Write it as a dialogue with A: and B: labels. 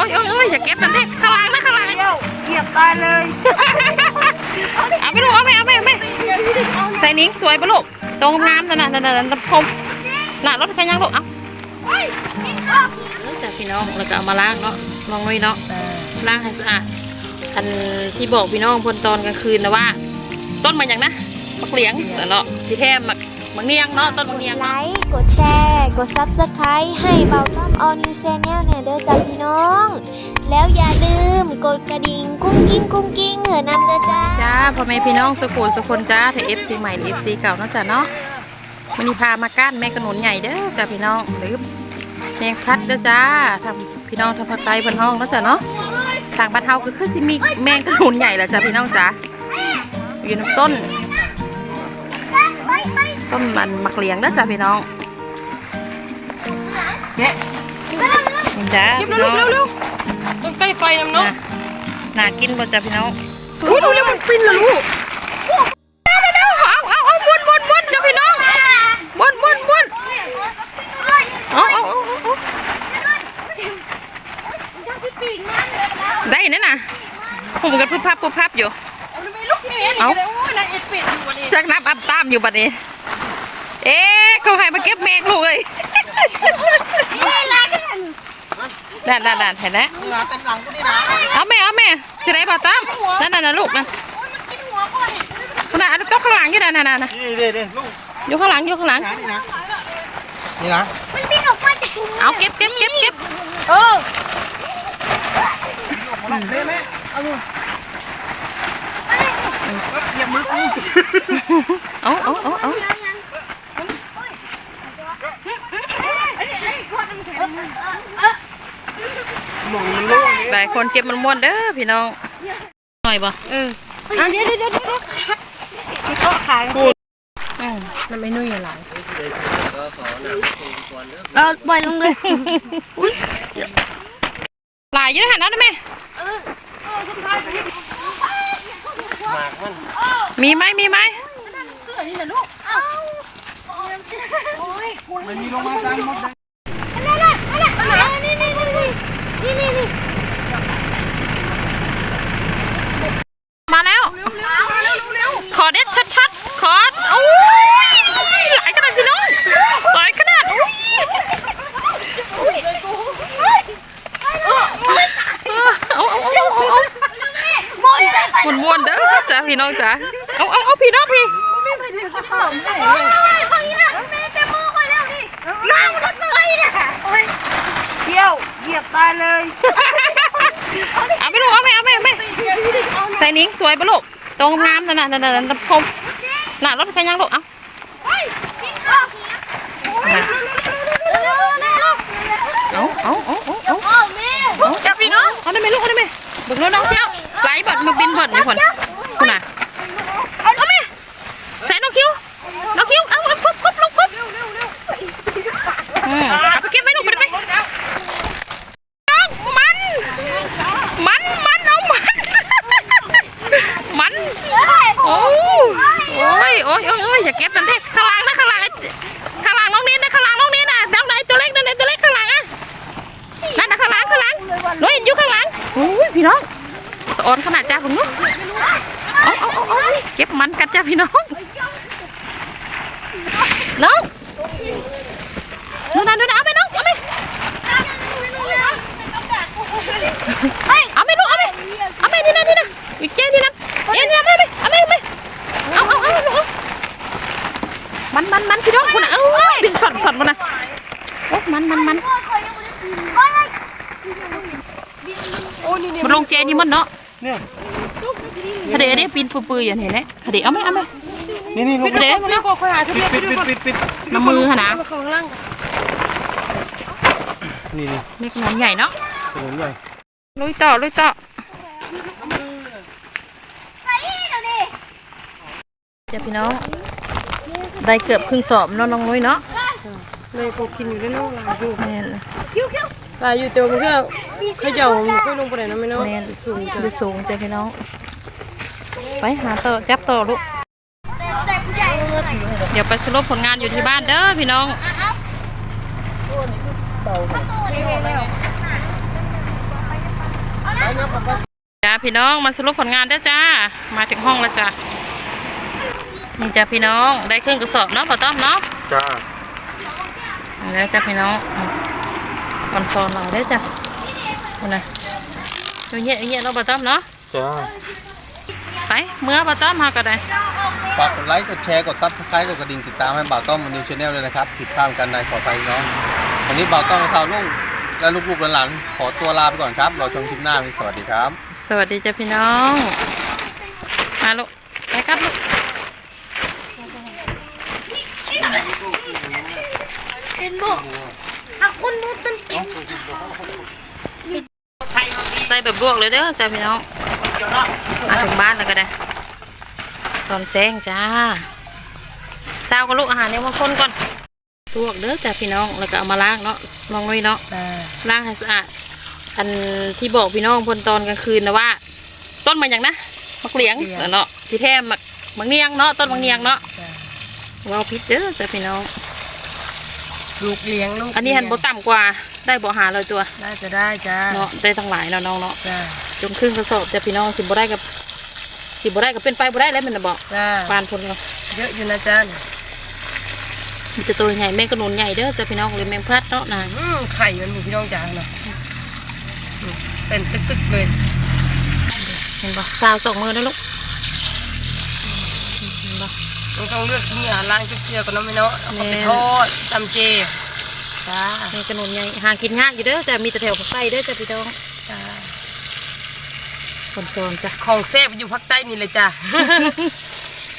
A: อ้ยโอ้ยโอ้ยอย่าเก็บนั่นดิข้างล่างนะข้างล่าง
B: เที่ยวเหยียบตายเลย
A: เอาไปลูกเอาไปเอาไปเอาไปใส่นิ้งสวยปะลูกตรงน้ำนั่นน่ะนั่นน่ะนั่นน่ะพรมน่ะรถคันยังลูกเอาแต่พี่น้องแล้วก็เอามาล้างเนาะลองไว้เนาะล้างให้สะอาดอันที่บอกพี่น้องพนตอนกลางคืนนะว่า ต้นมันอย่างนะมักเหลียงแต่เนาะที่แท้มัก มักเนียงเนาะต้นมักเนียง
C: ไลค์กดแชร์ กด Subscribe ให้เบาต้อม All New Channel เนี่ยเด้อจ้าพี่น้อง แล้วอย่าลืมกดกระดิ่งกุ้งกิ้งกุ้งกิ้งเหนือนำเด้อจ้า
A: จ้าพ่อแม่พี่น้องสกุลสกุลจ้าถ้าเอฟซีใหม่หรือเอฟซีเก่าเนาะจ้ะเนาะมันนี่พามาก้านแม่กระหนุนใหญ่เด้อจ้าพี่น้องหรือแมงพัดเด้อจ้าทำพี่น้องทำผัดไตบนห้องเนาะจ้ะเนาะทางบ้านเฮาคือคือสิมีแมงกระหนุนใหญ่แหละจ้าพี่น้องจ้าอยู่ในต้น ต้นมันมักเลี้ยงเด้อจ้าพี่น้อง
B: เนี่ย
A: นี่จ้า
D: เก็บ
A: พี่
D: เร็
A: น้
D: ว
A: อง
D: เร็วเร็วต้องใกล้ไฟน้ำเนาะ
A: น่ะน่ากินบ่จ้าพี่น้อง
D: อุ้ยดูเร็วมันปินเลยลูก
A: เอาเอาเอาวนวนวนจ้าพี่น้องวนวนวนเอาเอาเอาเอาได้นั่นน่ะผมกันพุบพับพุบพับอยู่
D: มีลูกนี่
A: เอ้า
D: โอ้ยนางเอ็ดปิดอยู่วันนี้
A: จักนับอับตามอยู่บัดนี้เอ๊ะ เขาให้มาเก็บเมฆลูกเอ้ยนั่นนั่นนั่นเห็นไหม
B: เหงื่อเต็มหลังกูนี่นะ
A: เอาแม่เอาแม่จะได้บ่ตามนั่นนั่นน่ะลูกนะขนาดโต๊ะข้างหลังอยู่นั่นนั่นนั่น
B: นี่เด้เด้ลูก
A: อยู่ข้างหลังอยู่ข้างหลัง
B: นะนี่นะนี่นะ
A: เอาเก็บเก็บเก็บเก็บ
B: เออ
A: เอาเอาเอาเอา หลายคนเก็บมันม่วนเด้อพี่น้อง หน่อยบ่
B: อะเดี๋ยวเดี๋ยวเดี๋ยวเดี๋ยวโต๊ะขาย
A: อืมนั่นไม่นุ่ยอะไร
B: เราปล่อยลงเลย
A: หลายอยู่นะหันนั่นไหมมีไหมมีไหมเสื้อนี่แหละลูก
B: มันมีลงมาจานหมดเลย
A: มาแล้ว ขอเด็ดชัดๆ ขอโอ้ยหลายขนาดพี่น้องหลายขนาดอุ้ยเอาเอาเอาเอาเอาวนวนๆเด้อจ้า พี่น้องจ้าเอาเอาเอาพี่น้องพี่
B: เที่ยวเหยียบตายเลย
A: เอาไปลูกเอาไปเอาไปเอาไปใส่นิ้งสวยปะลูกตรงน้ำนั่นน่ะนั่นน่ะนั่นน่ะพรมน่ะรถคันยังลูกเอาเอาเอาเอาเอาเอาเอาจับพี่น้องเอาได้ไหมลูกเอาได้ไหมบึกแล้วน้องเชี่ยวไหลบดมาบินบดนี่คนคุณน่ะเอาไหมใส่น้องคิวน้องคิวเอาเอาปุ๊บปุ๊บลูกปุ๊บอืมเอาไปเก็บไว้ลูกไปไป น้องมัน มัน มัน เอามัน มัน โอ้โอ้ยโอ้ยโอ้ยโอ้ยอย่าเก็บนั่นดิข้างล่างนะข้างล่างข้างล่างน้องนี้นะข้างล่างน้องนี้นะดาวไหนตัวเล็กนั่นไหนตัวเล็กข้างล่างอะนั่นนะข้างล่างข้างล่างน้อยอยู่ข้างล่างโอ้ยพี่น้องสะออนขนาดจ้าผมนู้เอาเอาเอาเอาเก็บมันกันจ้าพี่น้องน้องดูนะดูนะเอาไปน้องเอาไปเอาไม่ลูกเอาไม่เอาไม่นี่นะนี่นะอีกเจ๊นี่นะเจ๊นี่นะไม่ไม่เอาไม่ไม่เอาเอาเอาลูกเอามันมันมันพี่น้องคุณเอาบินสดสดมันนะโอ้มันมันมันมันลงเจนี่มันเนาะ
B: เนี่ย
A: ทะเลเนี่ยปีนปื้อๆอย่างนี้เนี่ยทะเลเอาไหมเอาไหม
B: นี่นี่ลูก
A: ทะเล
D: เรียกว่าคอยหาทะเบียนไป
B: ปิด
D: ด้วย
B: ปิด
D: ก่อน
B: ปิดปิด
A: น้ำมือขนาด
D: มาข้างล่าง
B: นี่นี่
A: นี่ขนาดใหญ่เนาะ
B: ถนนใหญ่
A: ลุยต่อลุยต่อเจ้าพี่น้องได้เกือบครึ่งสอบเนาะน้องนุ้ยเนาะ
D: เลยพวกกินอยู่ด้วยเนาะลายอยู่
A: แม่น
D: ลายอยู่เตียวมันก็เขย่าค่อยลงไปไหนนะไม่เนาะ
A: แม่น
D: สูงจัง
A: ดูสูงจ้ะพี่น้อง ไปหาต่อจับต่อลูก เดี๋ยวไปสรุปผลงานอยู่ที่บ้านเด้อพี่น้องจ้าพี่น้องมาสรุปผลงานได้อจ้า มาถึงห้องแล้วจ้านี่จ้าพี่น้องได้เครื่องกระสอบเนาะป้าต้อมเนาะ
E: จ้า
A: แล้วจ้าพี่น้อง คอนโซลเราได้อจ้าคนไหนะเอาเงี้ยเอาเงี้ยเราะป้าต้อมเนาะ
E: จ้า
A: ไปเมื่อป้าต้อมมาก็ได้
E: ฝากกดไลค์กดแชร์กดซับสไครต์กดกระดิ่งติดตามให้บ่าวต้อมมันนิวชาแนลด้วยนะครับผิดพลาดกันในขอไปน้องวันนี้บ่าวต้อมสาวลุงและลูกๆหลานๆขอตัวลาไปก่อนครับรอชมคลิปหน้าสวัสดีครับ
A: สวัสดีจ้าพี่น้องมาลูกไปครับลูก ใส่แบบลวกเลยเด้อจ้าพี่น้องมาถึงบ้านแล้วก็ได้ ตอนแจ้งจ้าเช้าก็ลูกอาหารเนี่ยมาคนก่อนลวกเด้อจ้าพี่น้องแล้วก็เอามาล้างเนาะลองไว้เนาะล้างให้สะอาดอันที่บอกพี่น้องพนตอนกลางคืนนะว่า ต้นมันอย่างนะมักเหลียงเนาะที่แท้มักมักเนียงเนาะต้นมักเนียงเนาะว้าวพิษเด้อจ้ะพี่น้อง
D: ลูกเลี้ยงลูก
A: อันนี้หันบ่ต่ำกว่าได้บ่หาเลยตัว
D: น่าจะได้จ้า
A: เนาะได้ทั้งหลายเนาะน้องเนาะ
D: จ้า
A: จงครึ่งกระสอบจ้ะพี่น้องสิบ่ได้กับสิบ่ได้กับเป็นไปบ่ได้แล้วแมันน่ะบอก
D: จ้า
A: ปานพนเนาะ
D: เยอะอยู่นะจ้า
A: มีแต่ตัวใหญ่แมงกระนุนใหญ่เด้อจ้ะพี่น้องเลยแมงพลัดเนาะนาง
D: อืมไข่มันมีพี่น้องจ้าเนาะอืมเป็นตึกๆเลย
A: เห็นบ่สาวสองมือได้อลูกเห็นบ่
D: ต้องต้องเลือกที่อาหารล้างเชื่อๆกันเนาะไม่เนาะเอาไปทอดตำเจจ้า
A: แมงกระนุนใหญ่หากินยากอยู่เด้อจ้ะมีแต่แถวภาคใต้เด้อจ้ะพี่น้อง
D: จ้า
A: คนโซนจ้ะ
D: ของแซ่บอยู่ภาคใต้นี่เลยจ้า